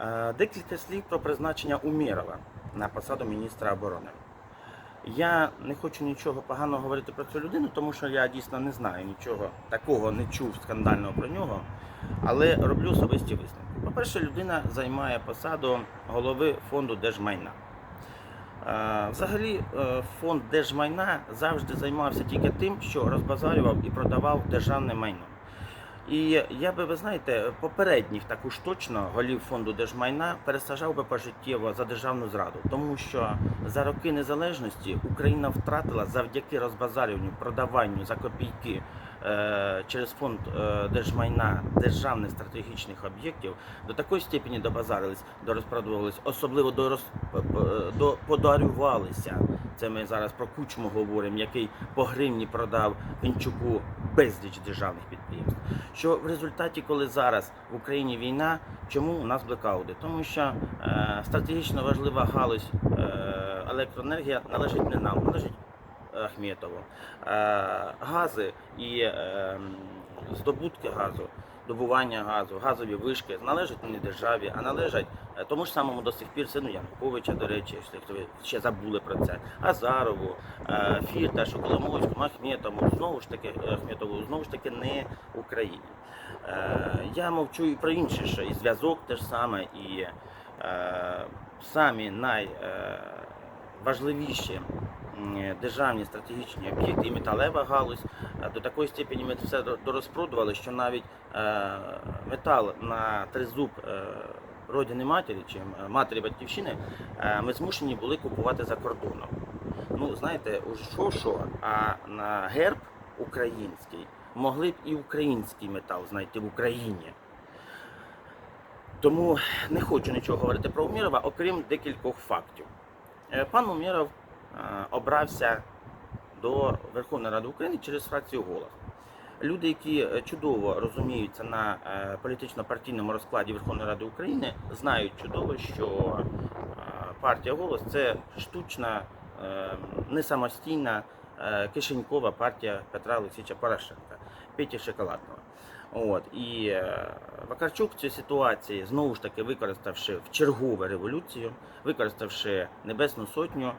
Е, Декілька слів про призначення Умєрова на посаду міністра оборони. Я не хочу нічого поганого говорити про цю людину, тому що я дійсно не знаю нічого такого, не чув скандального про нього, але роблю особисті висновки. По-перше, людина займає посаду голови фонду держмайна. Е, Взагалі, е, фонд держмайна завжди займався тільки тим, що розбазарював і продавав державне майно. І я би, ви знаєте, попередніх також точно голів фонду держмайна пересажав би пожиттєво за державну зраду, тому що за роки незалежності Україна втратила завдяки розбазарюванню, продаванню за копійки е, через фонд е, держмайна державних стратегічних об'єктів до такої степені добазарились, дорозпродувались, особливо до, роз, до подарювалися. Це ми зараз про кучму говоримо, який по гривні продав Пінчуку безліч державних підприємств. Що в результаті, коли зараз в Україні війна, чому у нас блекауди? Тому що е, стратегічно важлива галузь е, електроенергія належить не нам, належить Ахметову. Е, гази і е, здобутки газу, добування газу, газові вишки належать не державі, а належать е, тому ж самому до сих пір сину Януковича, до речі, якщо ви ще забули про це, Азарову, е, Фірташу, Коломойському, Ахметову, знову ж таки Ахметову, знову ж таки не Україні. Е, Я мовчу і про інше, що і зв'язок теж саме, і е, самі найважливіші державні стратегічні об'єкти і металева галузь е, до такої степені ми все до- дорозпродували, що навіть е, метал на тризуб е, родини матері чи е, матері батьківщини е, ми змушені були купувати за кордоном. Ну, знаєте, що що, а на герб український могли б і український метал знайти в Україні. Тому не хочу нічого говорити про Умірова, окрім декількох фактів. Е, Пан Уміров е, обрався до Верховної Ради України через фракцію голос. Люди, які е, чудово розуміються на е, політично-партійному розкладі Верховної Ради України, знають чудово, що е, партія голос це штучна, е, не самостійна е, кишенькова партія Петра Олексійовича Порошенка, Петі Шоколадного. От і е, Вакарчук в цій ситуації знову ж таки використавши в чергову революцію, використавши Небесну Сотню, е,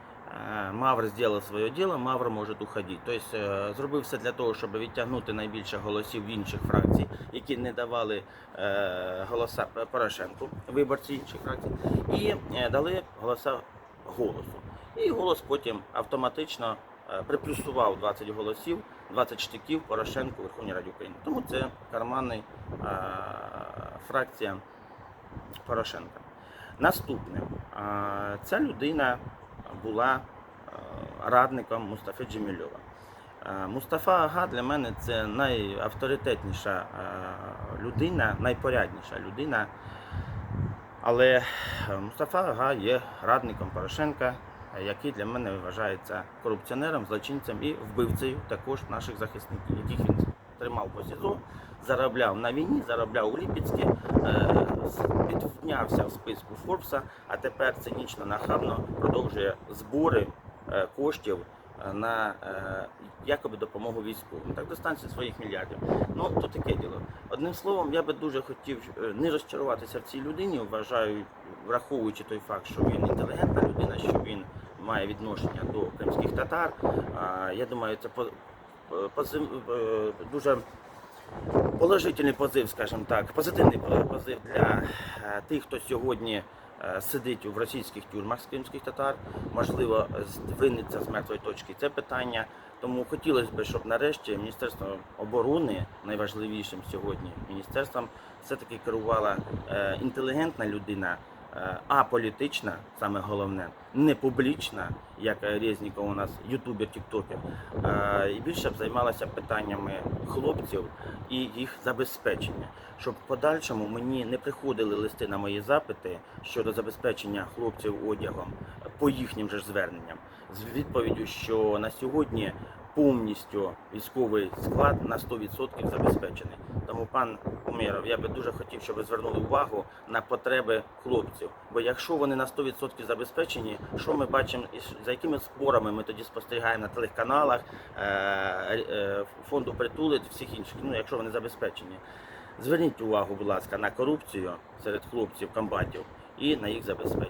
Мавр зробив своє діло, Мавр може уходити. Тобто е, зробив все для того, щоб відтягнути найбільше голосів інших фракцій, які не давали е, голоса Порошенку, виборці інших фракцій, і е, дали голоса голосу. І голос потім автоматично е, приплюсував 20 голосів, 20 штиків Порошенку Верховній Раді України. Тому це карманний е, фракція Порошенка. Наступне, е, ця людина була е, радником Мустафи Джемільова. Е, Мустафа Ага для мене це найавторитетніша е, людина, найпорядніша людина. Але Мустафа Ага є радником Порошенка, який для мене вважається корупціонером, злочинцем і вбивцею також наших захисників, яких він тримав по СІЗО, заробляв на війні, заробляв у Ліпецькі, е, піднявся в списку Форбса, а тепер цинічно нахабно продовжує збори е, коштів е, на якоби допомогу військовим. Так достанься своїх мільярдів. Ну то таке діло. Одним словом, я би дуже хотів не розчаруватися в цій людині. Вважаю, враховуючи той факт, що він інтелігентна людина, що він має відношення до кримських татар. Я думаю, це позив, е, дуже положительний позив, скажімо так, позитивний позив для е, тих, хто сьогодні е, сидить в російських тюрмах з кримських татар, можливо, звиниться з мертвої точки це питання. Тому хотілося б, щоб нарешті Міністерство оборони, найважливішим сьогодні міністерством, все-таки керувала е, інтелігентна людина, е, аполітична, саме головне, не публічна, як Резніков у нас ютубер, тіктокер, е, і більше б займалася питаннями хлопців і їх забезпечення, щоб в подальшому мені не приходили листи на мої запити щодо забезпечення хлопців одягом по їхнім же зверненням з відповіддю, що на сьогодні повністю військовий склад на 100% забезпечений. Тому, пан Умєров, я би дуже хотів, щоб ви звернули увагу на потреби хлопців. Бо якщо вони на 100% забезпечені, що ми бачимо, за якими спорами ми тоді спостерігаємо на телеканалах, е, е, фонду притулить всіх інших, ну якщо вони забезпечені. Зверніть увагу, будь ласка, на корупцію серед хлопців комбатів і на їх забезпечення.